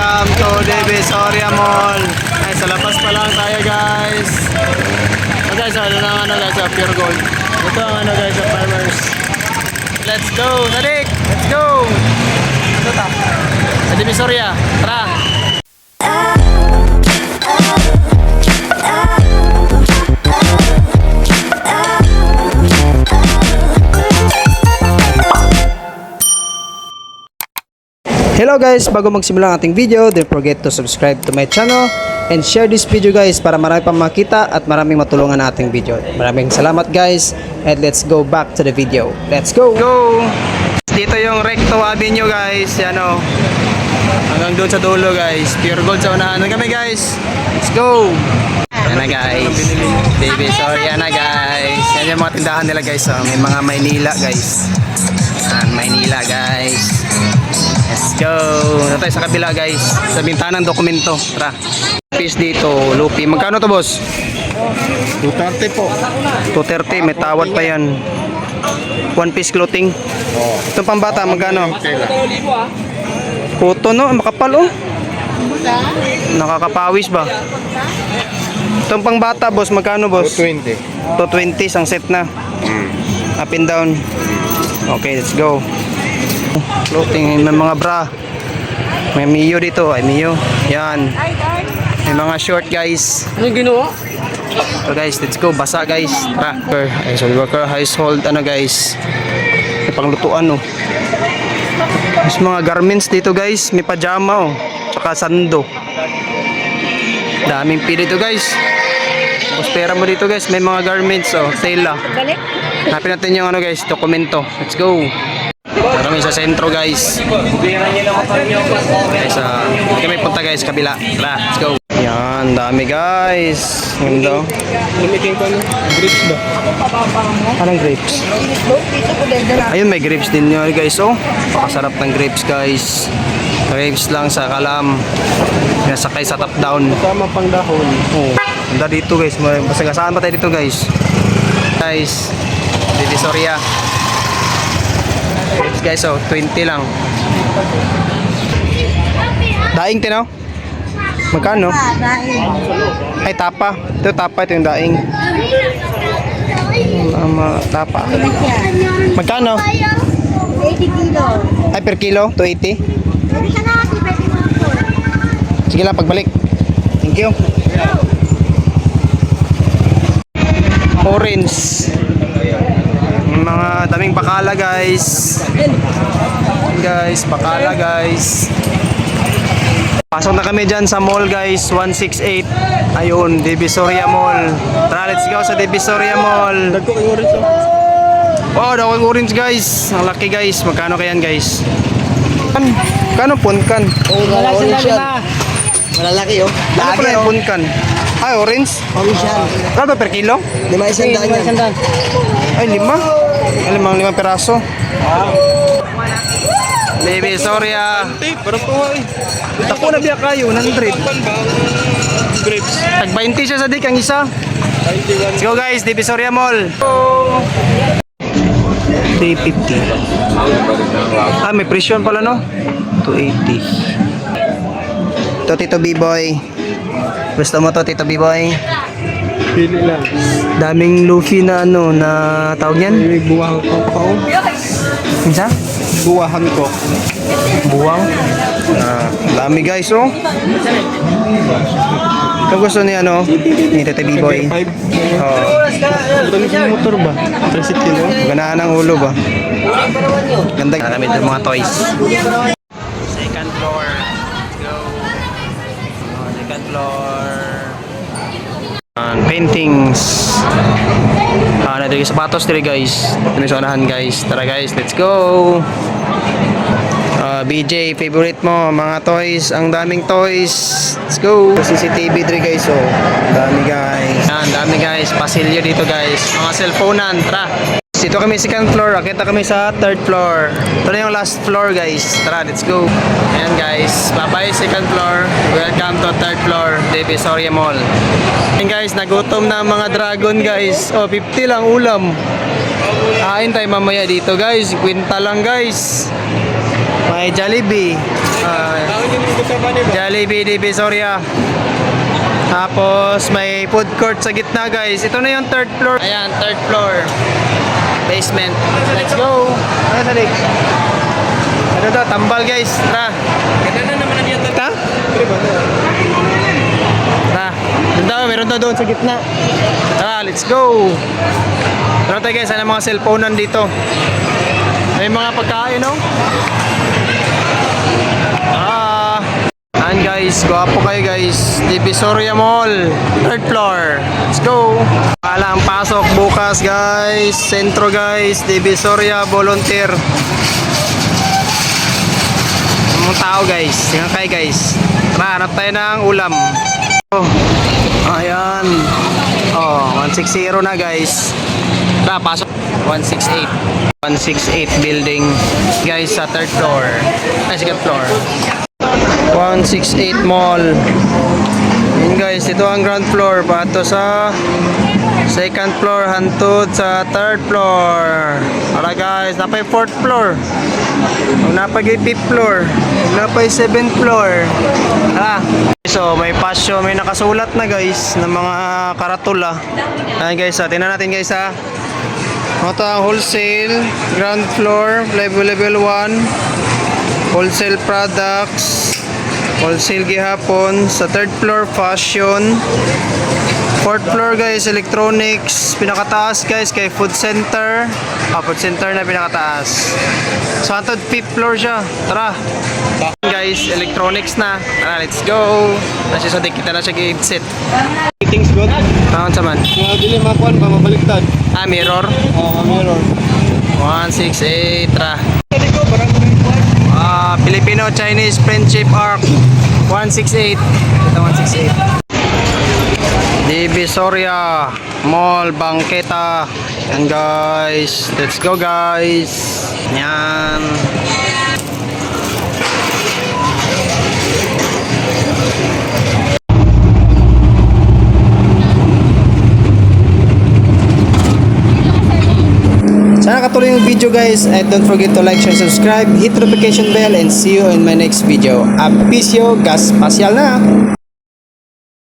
Welcome to Divisoria Mall. Ay, sa labas pa lang tayo guys. Oh, guys, ano na ano guys, oh, pure gold. Ito ang ano guys, oh, farmers. Let's go, Sadik! Let's go! Ito ta. Sa Divisoria. Tara! Hello guys, bago magsimula ang ating video, don't forget to subscribe to my channel and share this video guys para marami pang makita at maraming matulungan ang ating video. Maraming salamat guys and let's go back to the video. Let's go! Go! Dito yung Recto Avenue guys, yan o. Hanggang doon sa dulo guys. Pure gold sa unahan na kami guys. Let's go! Yan na guys. Baby, sorry yan na guys. Yan yung mga tindahan nila guys. Oh. May mga Maynila guys. Yan, Maynila guys. Go! Na tayo sa kabila guys. Sa bintanang dokumento. Tara. Fish dito, Lupi. Magkano to boss? 230 po. 230, may tawad pa yan. One piece clothing. Oh. Itong pambata, magkano? Puto no, makapal oh. Nakakapawis ba? Itong pangbata boss, magkano boss? 220. 220 isang set na. Up and down. Okay, let's go. Clothing, may mga bra. May Mio dito, ay Mio. Yan. May mga short guys. Ano ginawa? So guys, let's go. Basa guys. Tara. Ay, so worker household ano guys. May panglutuan oh. Mas mga garments dito guys. May pajama oh. Tsaka sando. Daming pili dito guys. Tapos pera mo dito guys. May mga garments oh. Tela. Balik? Hanapin natin yung ano guys. Dokumento. Let's go. Kami sa sentro guys. Guys, ah, hindi kami punta guys. Kabila. Tara, let's go. Yan, dami guys. Ganda. Limiting ko ano? Grapes ba? Anong grapes? Ayun, may grapes din yun guys. Oh, pakasarap ng grapes guys. Grapes lang sa kalam. Sinasakay sa top down. Tama pang dahon. Oh, ganda dito guys. Basta saan ba tayo dito guys? Guys, Divisoria. Grapes guys, oh, 20 lang. Daing tinaw? Magkano? Ay, tapa. Ito tapa, ito yung daing. Tama, tapa. Magkano? 80 kilo. Ay, per kilo? 280? Pwede ka na kasi pwede mo ito. Sige lang, pagbalik. Thank you. Orange. Daming bakala, guys. Guys, bakala, guys. Pasok na kami dyan sa mall, guys. 168. Ayun, Divisoria Mall. Tara, let's go sa Divisoria Mall. Dagko kay orange oh. Oh, daw ang orange, guys. Ang laki, guys. Magkano kayan, guys? Kan, kano punkan? Oh, Wala sila lima. Malalaki oh. Ano pala yung punkan? Ay, orange? Orange yan. Ano ba per kilo? Lima isang daan. Ay, lima. Ay, limang limang peraso. Baby, sorry ah. Eh, parang tuwa eh. Tako na biya kayo, 100. Pan ba? Grapes. Tag 20 siya sa dik, ang isa. 91. Let's go guys, Divisoria Mall. 350. Ah, may presyon pala no? 280. Ito, Tito B-Boy. Gusto mo to, Tito B-Boy? Pili lang. Daming Luffy na ano, na tawag yan? May buwahan ko pa oh. Minsa? Buwahan ko. Buwang. Ah, dami guys, oh. Kung gusto ni ano, ni Tete B-Boy. 5. Oh, Ito yung motor ba? 360 no? ganahan ng ulo ba? Ganda. Marami ng mga toys. Paintings. Ah, na yung sapatos dito guys. Ito sa unahan guys. Tara guys, let's go. Ah, BJ, favorite mo, mga toys, ang daming toys. Let's go. CCTV 3 guys, oh. Dami guys. Yan, dami guys. Pasilyo dito guys. Mga cellphonean, tara. Dito kami second floor, kita kami sa third floor. Ito na yung last floor guys. Tara, let's go. Ayan guys, bye-bye second floor. Welcome to third floor, Divisoria Mall. Ayan guys, nagutom na mga dragon guys. Oh, 50 lang ulam. Kain tayo mamaya dito guys. Kwinta lang guys. May Jollibee. Ah, sa Jollibee Divisoria. Tapos may food court sa gitna guys. Ito na yung third floor. Ayan, third floor. Basement. Let's go. Ano sa lig? Ano to? Tambal guys. Tara. Ganda na naman ang Ta? Tara. Doon daw, meron daw doon sa gitna. Tara, let's go. Ano tayo guys, ano mga cellphone nandito? May mga pagkain, no? Ah. And guys, gwapo kayo guys. Divisoria Mall, third floor. Let's go. Pala ang pasok bukas guys. Sentro guys, Divisoria Volunteer. Mga tao guys. Tingnan kayo guys. Tara, hanap tayo ng ulam. Oh. Ayan. Oh, 160 na guys. Tara, pasok. 168. 168 building. Guys, sa third floor. Ay, second floor. 168 Mall. Yun guys, ito ang ground floor. Pato sa second floor, hantod sa third floor. Para guys, napay fourth floor. Napay fifth floor. Napay seventh floor. Ah. So, may pasyo, may nakasulat na guys ng mga karatula. Ayan guys, ah, tingnan natin guys ha. Ito ang wholesale, ground floor, level level 1, wholesale products, wholesale gihapon, sa third floor fashion, fourth floor guys electronics, pinakataas guys kay food center, ah food center na pinakataas. So hantod fifth floor siya, tara. Guys, electronics na. Tara, let's go. Kasi sa kita na siya gi-set. Things good. Taon sa man. Mga dili makuan ba mabaliktad. Ah, mirror. Oo, mirror. 168 tra. Ah, Filipino Chinese Friendship Arc 168. Ito 168. Divisoria Mall Bangketa. Yan guys. Let's go guys. Yan. Sana katuloy yung video guys and don't forget to like, share, subscribe, hit notification bell and see you in my next video. Apisyo, gas pasyal na!